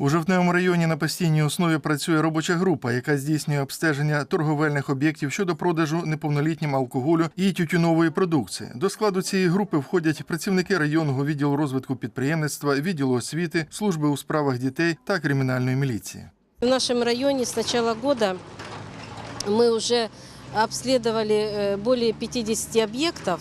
У жовтневому районі на постійній основі працює робоча група, яка здійснює обстеження торговельних об'єктів щодо продажу неповнолітнім алкоголю і тютюнової продукції. До складу цієї групи входять працівники районного відділу розвитку підприємництва, відділу освіти, служби у справах дітей та кримінальної міліції. В нашем районе с начала года мы уже обследовали э, более 50 объектов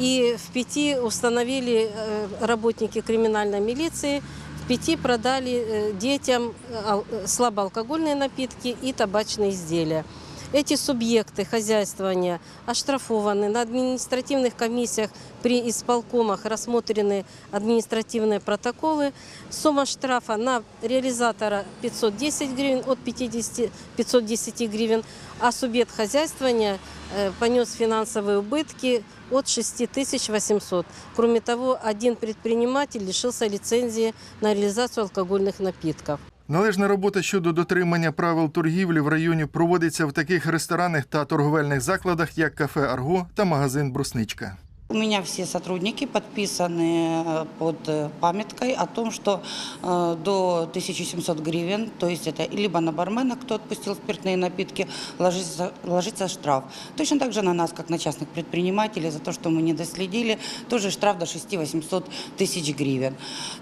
и в пяти установили э, работники криминальной милиции, в пяти продали э, детям э, ал- э, слабоалкогольные напитки и табачные изделия. Эти субъекты хозяйствования оштрафованы. На административных комиссиях при исполкомах рассмотрены административные протоколы. Сумма штрафа на реализатора 510 гривен, от 50 510 гривен, а субъект хозяйствования э, понес финансовые убытки от 6800. Кроме того, один предприниматель лишился лицензии на реализацию алкогольных напитков. Належна робота щодо дотримання правил торгівлі в районі проводиться в таких ресторанах та торговельних закладах, як кафе Арго та магазин Брусничка. У меня все сотрудники подписаны э, под э, памяткой о том, что э, до 1700 гривен, то есть это либо на бармена, кто отпустил спиртные напитки, ложится, ложится штраф. Точно так же на нас, как на частных предпринимателей, за то, что мы не доследили, тоже штраф до 6-800 тысяч гривен.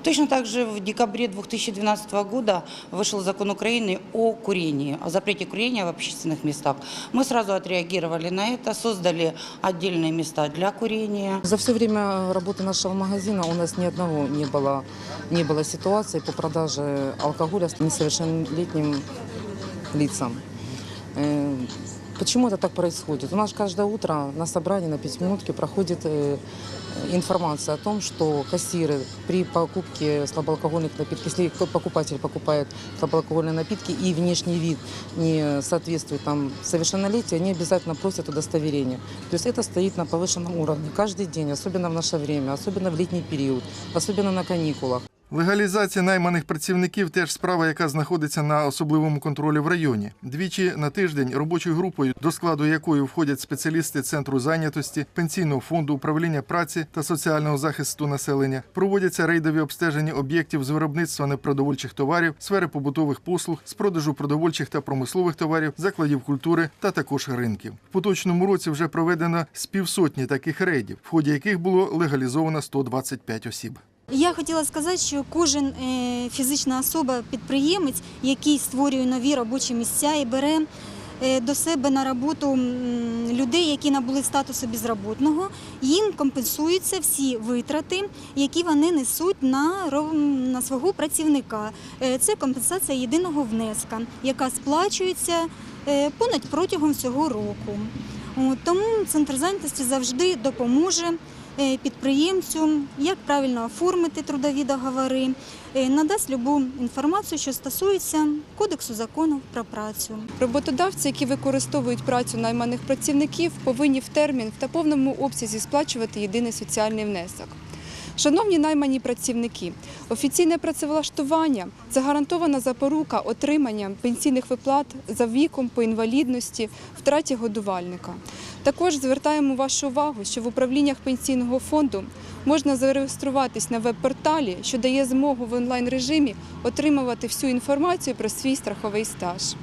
Точно так же в декабре 2012 года вышел закон Украины о курении, о запрете курения в общественных местах. Мы сразу отреагировали на это, создали отдельные места для курения. За все время работы нашего магазина у нас ни одного не было, не было ситуации по продаже алкоголя несовершеннолетним лицам. Э, Почему это так происходит? У нас каждое утро на собрании на пятиминутке проходит э, информация о том, что кассиры при покупке слабоалкогольных напитков, если кто- покупатель покупает слабоалкогольные напитки и внешний вид не соответствует там совершеннолетию, они обязательно просят удостоверение. То есть это стоит на повышенном уровне каждый день, особенно в наше время, особенно в летний период, особенно на каникулах. Легалізація найманих працівників теж справа, яка знаходиться на особливому контролі в районі. Двічі на тиждень робочою групою, до складу якої входять спеціалісти центру зайнятості, пенсійного фонду, управління праці та соціального захисту населення, проводяться рейдові обстеження об'єктів з виробництва непродовольчих товарів, сфери побутових послуг, з продажу продовольчих та промислових товарів, закладів культури та також ринків. В поточному році вже проведено з півсотні таких рейдів, в ході яких було легалізовано 125 осіб. Я хотіла сказати, що кожен е, фізична особа, підприємець, який створює нові робочі місця і бере е, до себе на роботу людей, які набули статусу безробітного, їм компенсуються всі витрати, які вони несуть на, на свого працівника. Е, Це компенсація єдиного внеска, яка сплачується понад протягом всього року. Тому центр зайнятості завжди допоможе підприємцю, як правильно оформити трудові договори, е, надасть любу інформацію, що стосується Кодексу законів про працю. Роботодавці, які використовують працю найманих працівників, повинні в термін та повному обсязі сплачувати єдиний соціальний внесок. Шановні наймані працівники, офіційне працевлаштування це гарантована запорука отримання пенсійних виплат за віком по інвалідності, втраті годувальника. Також звертаємо вашу увагу, що в управліннях пенсійного фонду можна зареєструватись на веб-порталі, що дає змогу в онлайн режимі отримувати всю інформацію про свій страховий стаж.